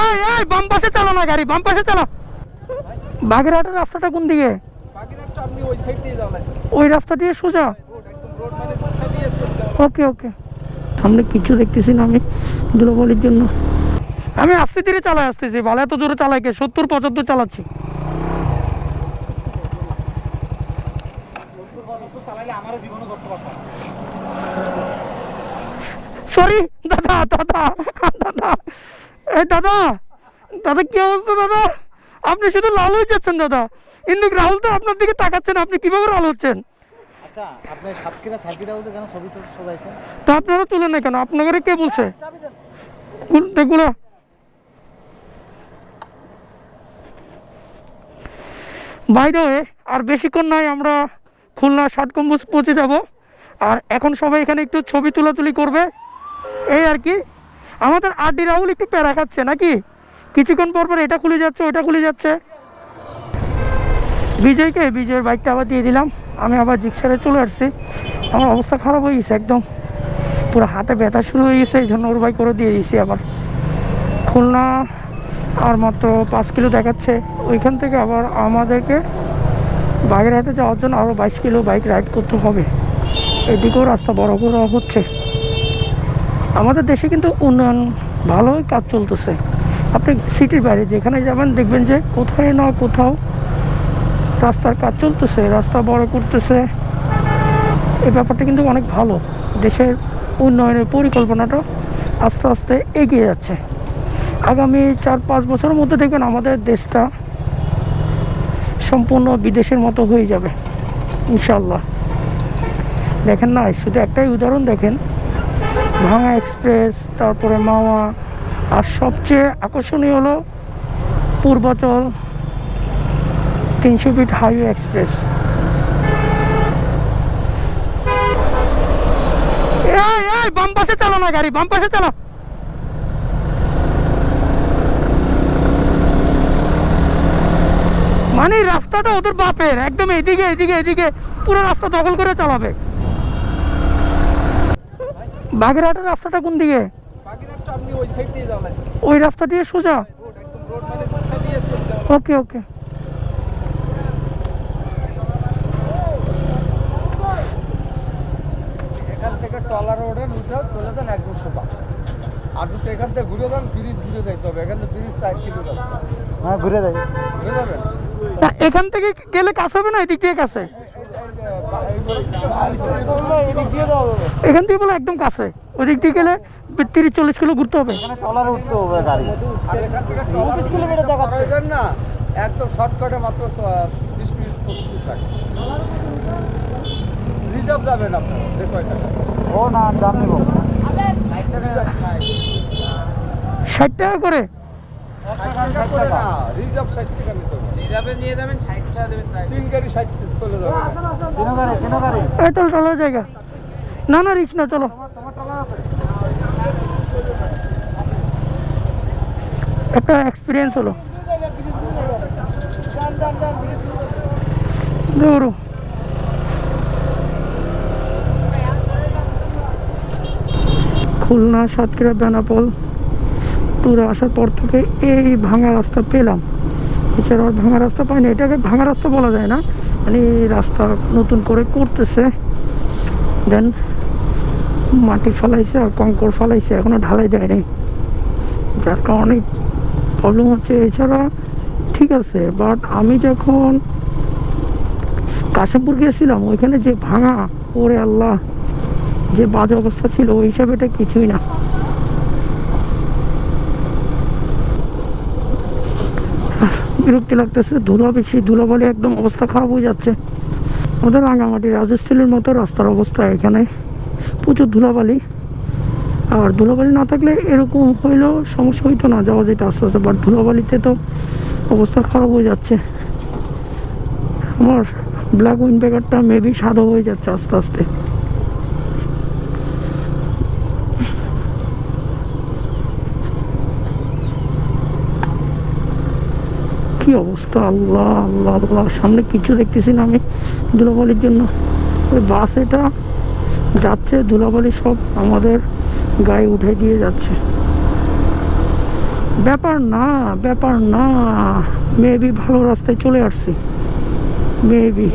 এই এই বাম পাশে চালা না গাড়ি বাম পাশে চালা। বাগেরহাটের রাস্তাটা কোন দিকে? ওই সাইড দিয়ে যাওয়া লাগবে। ওই রাস্তা দিয়ে সোজা? রোড একদম রোড মানে ওকে ওকে। সামনে কিছু দেখতেছি না আমি জন্য। আমি আস্তে ধীরে চালাই আসতেছি ভালো এত জোরে চালাই কে? সত্তর পঁচাত্তর চালাচ্ছি। সরি দাদা দাদা দাদা। এই দাদা! দাদা কি অবস্থা দাদা? আপনি শুধু লাল হয়ে যাচ্ছেন দাদা। কিন্তু রাহুল তো আপনার দিকে তাকাচ্ছেন আপনি কীভাবে লাল হচ্ছেন? আচ্ছা তো আপনারা তুলে না কেন? আপনাকে কে বলছে? এগুলো বাইরে আর বেশিক্ষণ নয় আমরা খুলনা ষাট কম্বুজ পৌঁছে যাব। আর এখন সবাই এখানে একটু ছবি তোলাতুলি করবে। এই আর কি আমাদের আরডি রাহুল একটু প্যারা খাচ্ছে নাকি? কিছুক্ষণ পর পর এটা খুলে যাচ্ছে, ওটা খুলে যাচ্ছে। বিজয়কে, বিজয়ের বাইকটা আবার দিয়ে দিলাম। আমি আবার জিক্সারে চলে আসছি। আমার অবস্থা খারাপ হয়ে গেছে একদম। পুরো হাতে ব্যথা শুরু হয়ে গেছে, এই জন্য ওর বাইক করে দিয়ে দিয়েছি আবার। খুলনা আর মাত্র পাঁচ কিলো দেখাচ্ছে। ওইখান থেকে আবার আমাদেরকে বাইরে বাগেরহাটে যাওয়ার জন্য আরও বাইশ কিলো বাইক রাইড করতে হবে। এদিকেও রাস্তা বড় করা হচ্ছে। আমাদের দেশে কিন্তু উন্নয়ন ভালোই কাজ চলতেছে। আপনি সিটির বাইরে যেখানে যাবেন দেখবেন যে কোথায় না কোথাও রাস্তার কাজ চলতেছে, রাস্তা বড় করতেছে। এই ব্যাপারটা কিন্তু অনেক ভালো। দেশের উন্নয়নের পরিকল্পনাটা আস্তে আস্তে এগিয়ে যাচ্ছে। আগামী চার পাঁচ বছরের মধ্যে দেখবেন আমাদের দেশটা সম্পূর্ণ বিদেশের মতো হয়ে যাবে ইনশাল্লাহ দেখেন না, শুধু একটাই উদাহরণ দেখেন ভাঙা এক্সপ্রেস, তারপরে মাওয়া, আর সবচেয়ে আকর্ষণীয় হলো পূর্বাচল তিনশো ফিট হাইওয়ে এক্সপ্রেস। বাম পাশে না গাড়ি, বাম চালা। মানে রাস্তাটা ওদের বাপের, একদম এদিকে এদিকে এদিকে, পুরো রাস্তা দখল করে চালাবে। বাগেরহাটের রাস্তাটা কোন দিকে? বাগেরহাটটা আপনি ওই সাইড দিয়ে যাওয়া ওই রাস্তা দিয়ে সোজা? রোড একদম রোড মানে দিয়ে ওকে ওকে। এখান থেকে টলার রোডে উঠে চলে যান একদম সোজা। আর যদি এখান থেকে ঘুরে যান ব্রিজ ঘুরে যাইতে হবে। এখান থেকে ব্রিজ চার কিলো হ্যাঁ ঘুরে যাই ঘুরে যাবেন? না এখান থেকে গেলে কাছে হবে না? এদিক থেকে কাছে এদিক দিয়ে যাওয়া হবে এখান থেকে বলে একদম কাছে। ওই দিক দিয়ে গেলে তিরিশ চল্লিশ কিলো ঘুরতে হবে। উঠতে গাড়ি। না। একদম শর্টকাটে মাত্র বিশ মিনিট রিজার্ভ যাবেন আপনার যে কয়টা ও না দাম নেব। ষাট টাকা করে। রিজার্ভ ষাট টাকা নিতে হবে। রিজার্ভে নিয়ে যাবেন ষাট চলে জায়গা। না না রিক্স না চলো। একটা এক্সপিরিয়েন্স হলো। ধরো। খুলনা সাতক্ষীরা বেনাপোল। ট্যুরে আসার পর থেকে এই ভাঙা রাস্তা পেলাম। এছাড়া আর ভাঙা রাস্তা পাইনি এটাকে ভাঙা রাস্তা বলা যায় না। মানে রাস্তা নতুন করে করতেছে। দেন মাটি ফালাইছে আর কঙ্কর ফালাইছে, এখনও ঢালাই দেয় নাই যার কারণে প্রবলেম হচ্ছে। এছাড়া ঠিক আছে বাট আমি যখন কাশিমপুর গিয়েছিলাম ওইখানে যে ভাঙা, ওরে আল্লাহ, যে বাজে অবস্থা ছিল, ওই হিসাবে এটা কিছুই না। বিরক্তি লাগতেছে, ধুলো বেশি ধুলো বলে একদম অবস্থা খারাপ হয়ে যাচ্ছে। আমাদের রাঙামাটি রাজস্থলীর মতো রাস্তার অবস্থা এখানে। প্রচুর ধুলাবালি। আর ধুলাবালি না থাকলে এরকম হইলেও সমস্যা হইতো না, যাওয়া যেতে আস্তে আস্তে। বাট ধুলাবালিতে তো অবস্থা খারাপ হয়ে যাচ্ছে। আমার ব্ল্যাক উইন ব্যাগারটা মেবি সাদা হয়ে যাচ্ছে আস্তে আস্তে। অবস্থা, আল্লাহ আল্লাহ আল্লাহ। সামনে কিছু দেখতেছি না আমি ধুলাবালির জন্য। ওই বাস এটা যাচ্ছে, ধুলাবালি সব আমাদের গায়ে উঠে দিয়ে যাচ্ছে। ব্যাপার না ব্যাপার না। মেবি ভালো রাস্তায় চলে আসছি। মেবি।